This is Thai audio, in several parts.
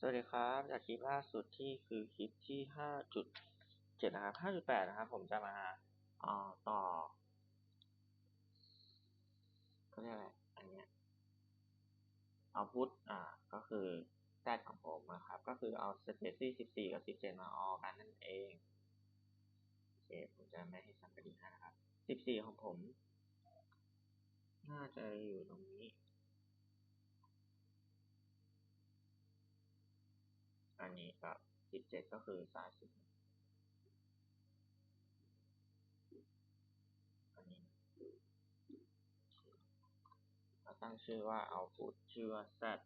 สวัสดีครับ จากคลิปล่าสุดที่คือคลิปที่ห้าจุดเจ็ดนะครับห้าจุดแปดนะครับ ผมจะมาอ่าต่อเขาเรียกอะไร อันเนี้ยเอาพุทอ่า ก็คือแต้ของผมนะครับ ก็คือเอาสเตซี่สิบสี่กับสิบเจ็ดมาออกันนั่นเอง โอเค ผมจะไม่ให้สั่งกระดิ่งให้นะครับสิบสี่ของผม น่าจะอยู่ตรงนี้ อันนี้กับสิบเจ็ดก็คือซ้ายสุดอันนี้เราตั้งชื่อว่า output ชื่อว่า z แซด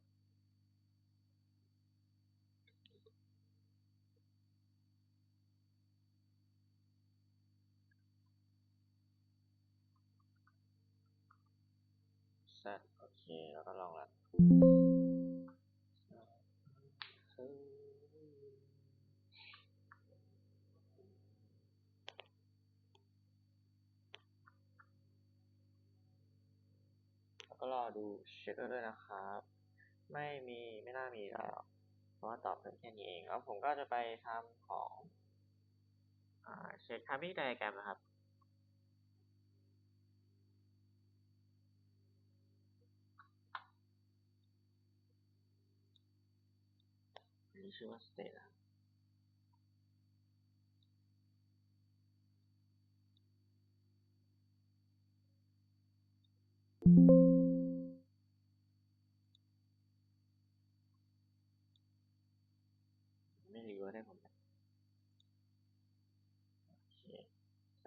โอเค แล้วก็ลองแล้ว ก็รอดูเช็คด้วยนะครับ ไม่มีไม่น่ามีแล้วเพราะว่าตอบเพียงแค่นี้เอง แล้วผมก็จะไปทำของเช็คทำมิ่ไดแกรมนะครับอันนี้ชื่อว่า state นะครับ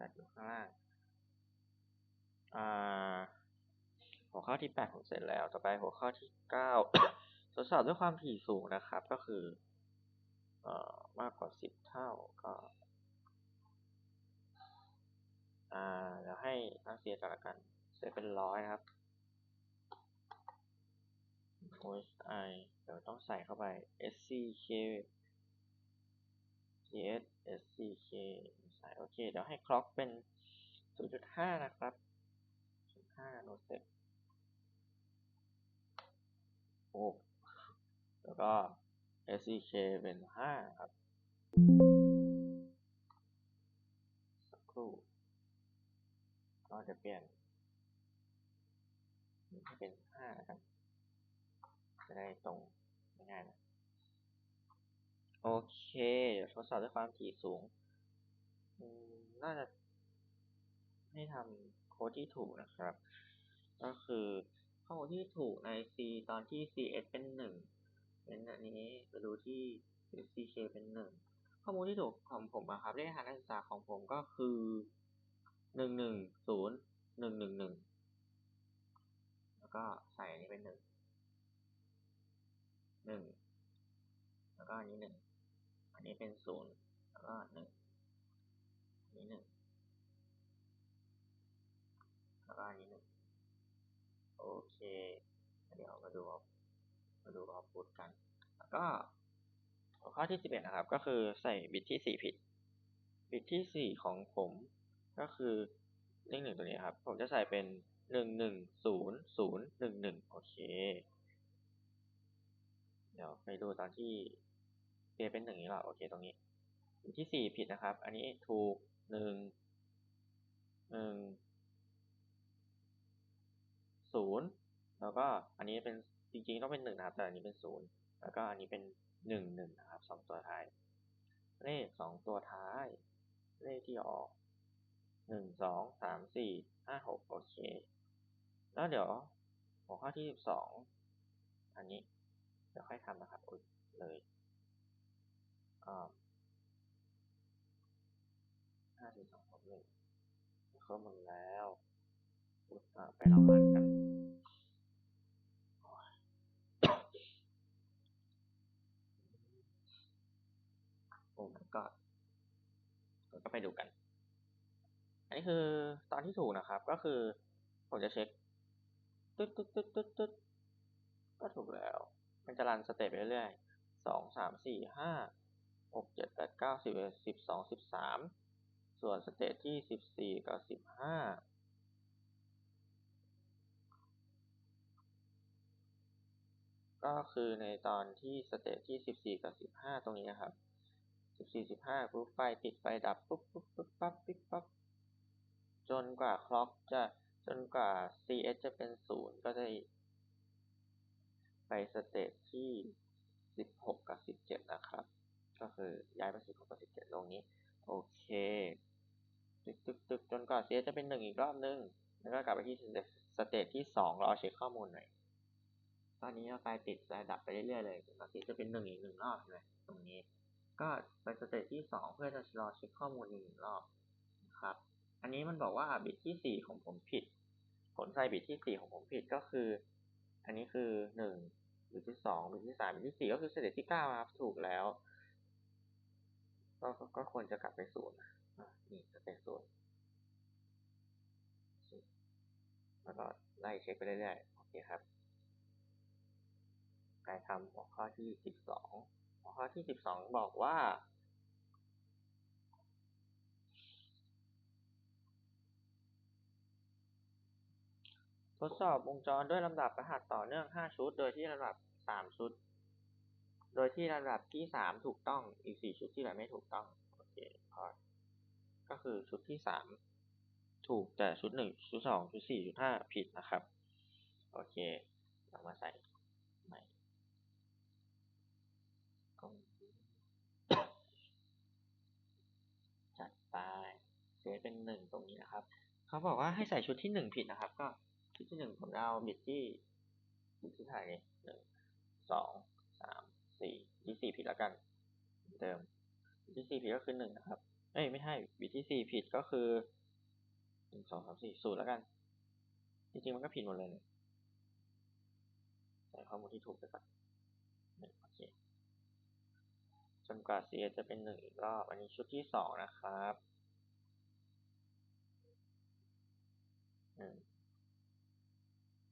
สัตว์อยู่ข้างล่างหัวข้อที่แปดผมเสร็จแล้ว ต่อไปหัวข้อที่เก้าทดสอบด้วยความถี่สูงนะครับ ก็คืออมากกว่าสิบเท่าก็าเดี๋ยวให้นักเสียกันละกันเซตเป็นร้อยนะครับ OSI เดี๋ยวต้องใส่เข้าไป SCK GS sc เค เดี๋ยวให้คล็อกเป็น 0.5 นะครับ 0.5นาโนเซกโอ้แล้วก็ SCK เป็น 5 ครับ สักครู่ก็จะเปลี่ยนให้เป็น 5 นะครับ จะได้ตรงง่ายนะ โอเคเดี๋ยวทดสอบด้วยความถี่สูง น่าจะให้ทำโค้ดที่ถูกนะครับ ก็คือข้อมูลที่ถูกใน C ตอนที่ CS เป็นหนึ่งเป็นอันนี้ไปดูที่ CK เป็นหนึ่งข้อมูลที่ถูกของผมอะครับเลขฐานนักศึกษาของผมก็คือหนึ่งหนึ่งศูนย์หนึ่งหนึ่งหนึ่งแล้วก็ใส่อันนี้เป็นหนึ่งหนึ่งแล้วก็อันนี้หนึ่งอันนี้เป็นศูนย์ มาดูเอาพุทกัน แล้วก็ข้อที่สิบเอ็ดนะครับ ก็คือใส่บิตที่สี่ผิด บิตที่สี่ของผมก็คือเลขหนึ่งตัวนี้ครับ ผมจะใส่เป็นหนึ่งหนึ่งศูนย์ศูนย์หนึ่งหนึ่งโอเค เดี๋ยวไปดูตอนที่เปลี่ยนเป็นหนึ่งนี้หรอโอเคตรงนี้บิตที่สี่ผิดนะครับ อันนี้ถูกหนึ่งหนึ่งศูนย์แล้วก็อันนี้เป็น จริงๆต้องเป็นหนึ่งนะครับ แต่อันนี้เป็นศูนย์แล้วก็อันนี้เป็นหนึ่งหนึ่งนะครับสองตัวท้าย เลขสองตัวท้าย เลขที่ออกหนึ่งสองสามสี่ห้าหกโอเค แล้วเดี๋ยวหัวข้อที่สิบสองอันนี้เดี๋ยวค่อยทำนะครับอุดเลยอ่าห้าสี่สองหกหนึ่งเข้าหมดแล้วอุดอ่าไปลองมันกัน ไปดูกัน อันนี้คือตอนที่ถูกนะครับ ก็คือผมจะเช็คตึ๊ดตึ๊ดตึ๊ดตึ๊ดตึ๊ดก็ถูกแล้ว มันจะรันสเต็ปไปเรื่อยๆสองสามสี่ห้าหกเจ็ดแปดเก้าสิบเอ็ดสิบสองสิบสามส่วนสเตจที่สิบสี่กับสิบห้าก็คือในตอนที่สเตจที่สิบสี่กับสิบห้าตรงนี้นะครับ สิบสี่สิบห้าปุ๊บไฟติดไฟดับปุ๊บปุ๊บปุ๊บปั๊บปิ๊บปั๊บจนกว่าคล็อกจะจนกว่า CS จะเป็นศูนย์ก็จะไปสเตจที่สิบหกกับสิบเจ็ดนะครับ ก็คือย้ายไปสิบหกกับสิบเจ็ดตรงนี้ โอเคตึกตึกตึกจนกว่า CS จะเป็นหนึ่งอีกรอบนึง แล้วก็กลับไปที่สเตจที่สองรอเช็คข้อมูลหน่อยตอนนี้ไฟติดไฟดับไปเรื่อยๆเลยจนกว่า CS จะเป็นหนึ่งอีกหนึ่งรอบเลยตรงนี้ ก็ไปสเตจที่สองเพื่อจะรอเช็คข้อมูลอีกหนึ่งรอบนะครับ อันนี้มันบอกว่าบิตที่สี่ของผมผิด ผลใส่บิตที่สี่ของผมผิดก็คือ อันนี้คือหนึ่งบิตที่สองบิตที่สามบิตที่สี่ก็คือสเตจที่เก้าครับถูกแล้ว ก็ก็ควรจะกลับไปศูนย์นี่สเตจศูนย์แล้วก็ไล่เช็คไปเรื่อยๆโอเคครับ การทำหัวข้อที่สิบสอง หัวข้อที่สิบสองบอกว่า ทดสอบวงจรด้วยลำดับรหัสต่อเนื่อง5ชุด โดยที่ลำดับ3ชุด โดยที่ลำดับที่3ถูกต้องอีก4ชุดที่เหลือไม่ถูกต้องโอเคพอก็คือชุดที่3ถูกแต่ชุด1ชุด2ชุด4ชุด5ผิดนะครับ โอเค เรามาใส่ใหม่จัดไป เซฟเป็น1ตรงนี้นะครับเขาบอกว่าให้ใส่ชุดที่1ผิดนะครับ ก็ชุดที่1ผมเอาบิตที่บิตที่เท่าไหนึ่งสองสามสี่ที่สี่ผิดแล้วกัน เดิมบิตที่สี่ผิดก็คือหนึ่งนะครับ เอ้ยไม่ใช่บิตที่สี่ผิดก็คือหนึ่งสองสามสี่ศูนย์แล้วกัน จริงๆมันก็ผิดหมดเลยใส่ข้อมูลที่ถูกไปก่อนหนึ่งโอเคจนกว่า CS จะเป็นหนึ่งอีกรอบ อันนี้ชุดที่สองนะครับ หนึ่ง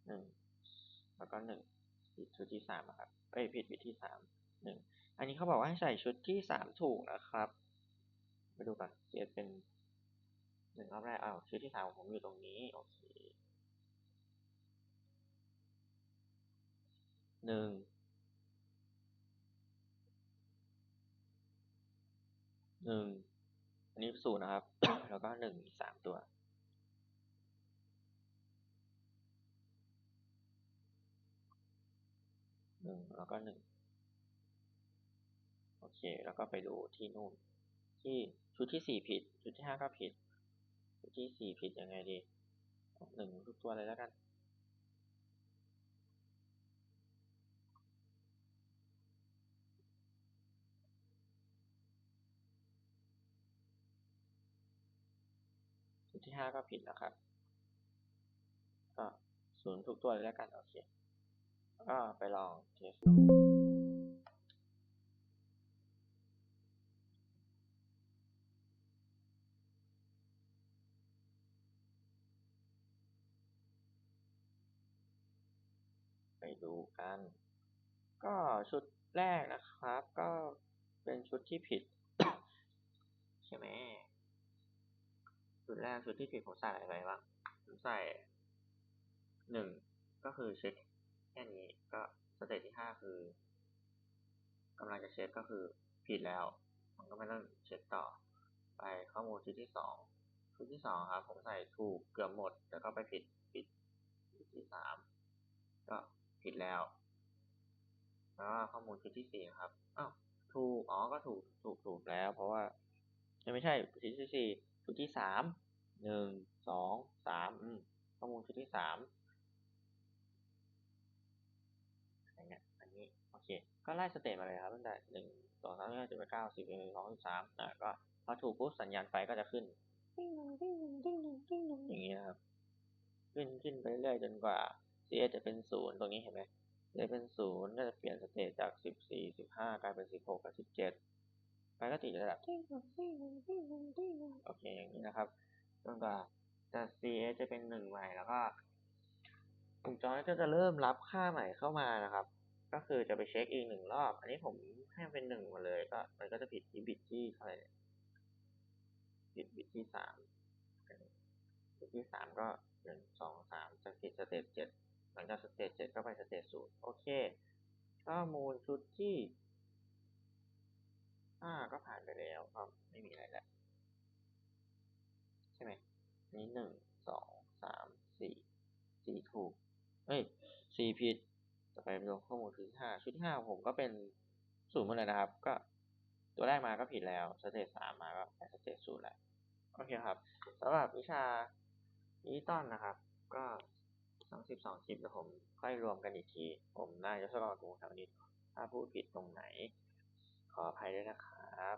หนึ่งแล้วก็หนึ่งชุดที่สามครับเอ้ยผิดบิตที่สามหนึ่งอันนี้เขาบอกว่าให้ใส่ชุดที่สามถูกนะครับไปดูก่อน CS เป็นหนึ่งรอบแรกอ้าวชุดที่สามของผมอยู่ตรงนี้โอเคหนึ่งหนึ่งอันนี้ศูนย์นะครับ แล้วก็หนึ่งสามตัว นึ่งแล้วก็หนึ่งโอเค แล้วก็ไปดูที่นู่น ที่ชุดที่สี่ผิด ชุดที่ห้าก็ผิด ชุดที่สี่ผิดยังไงดีหนึ่งทุกตัวเลยแล้วกัน ชุดที่ห้าก็ผิดนะครับก็ศูนย์ทุกตัวเลยแล้วกัน โอเค ก็ไปลองเทสดูไปดูกัน ก็ชุดแรกนะครับ ก็เป็นชุดที่ผิด ใช่ไหมชุดแรกชุดที่ผิดผมใส่อะไรไปบ้างผมใส่หนึ่งก็คือเช็ค แค่นี้ก็สเตจที่ห้าคือกำลังจะเช็คก็คือผิดแล้ว มันก็ไม่ต้องเช็คต่อ ไปข้อมูลชุดที่สองชุดที่สองครับ ผมใส่ถูกเกือบหมด แต่ก็ไปผิดผิดชุดที่สามก็ผิดแล้วแล้วข้อมูลชุดที่สี่ครับอ้าวถูกอ๋อก็ถูกถูกถูกแล้ว เพราะว่าไม่ใช่ชุดที่สี่ชุดที่สามหนึ่งสองสามข้อมูลชุดที่สาม ก็ไล่สเตจมาเลยครับตั้งแต่หนึ่งสองสามสี่ห้าสิบเก้าสิบเอ็ดสองสิบสามอ่าก็พอถูกปุ๊บสัญญาณไฟก็จะขึ้นติ้งติ้งติ้งติ้งอย่างนี้นะครับ ขึ้นขึ้นไปเรื่อยจนกว่า CS จะเป็นศูนย์ตรงนี้เห็นไหมจะเป็นศูนย์ก็จะเปลี่ยนสเตจจากสิบสี่สิบห้ากลายเป็นสิบหกกับสิบเจ็ดไฟก็ติดระดับโอเคอย่างนี้นะครับจนกว่าจะ CS จะเป็นหนึ่งใหม่แล้วก็วงจรก็จะเริ่มรับค่าใหม่เข้ามานะครับ ก็คือจะไปเช็คอีกหนึ่งรอบ อันนี้ผมให้เป็นหนึ่งมาเลยก็มันก็จะผิดที่บิตที่เท่าไหร่ผิดบิตที่สามบิตที่สามก็หนึ่งสองสามจะผิดสเตจเจ็ดหลังจากสเตจเจ็ดก็ไปสเตจศูนย์โอเค ข้อมูลชุดที่ห้าก็ผ่านไปแล้วก็ไม่มีอะไรแล้วใช่ไหมนี้หนึ่งสองสามสี่สี่ถูกเอ้ยสี่ผิด ต่อไปลงข้อมูลชุดที่ห้าชุดที่ห้าผมก็เป็นศูนย์หมดเลยนะครับ ก็ตัวแรกมาก็ผิดแล้วสเตจสามมาก็ไปสเตจศูนย์แล้วโอเคครับสำหรับวิชาดิจิตอลนะครับ ก็ทั้งสิบสองคลิปเดี๋ยวผมค่อยรวมกันอีกที ผมน่าจะทดลองดูแถวนี้ถ้าพูดผิดตรงไหน ขออภัยด้วยนะครับ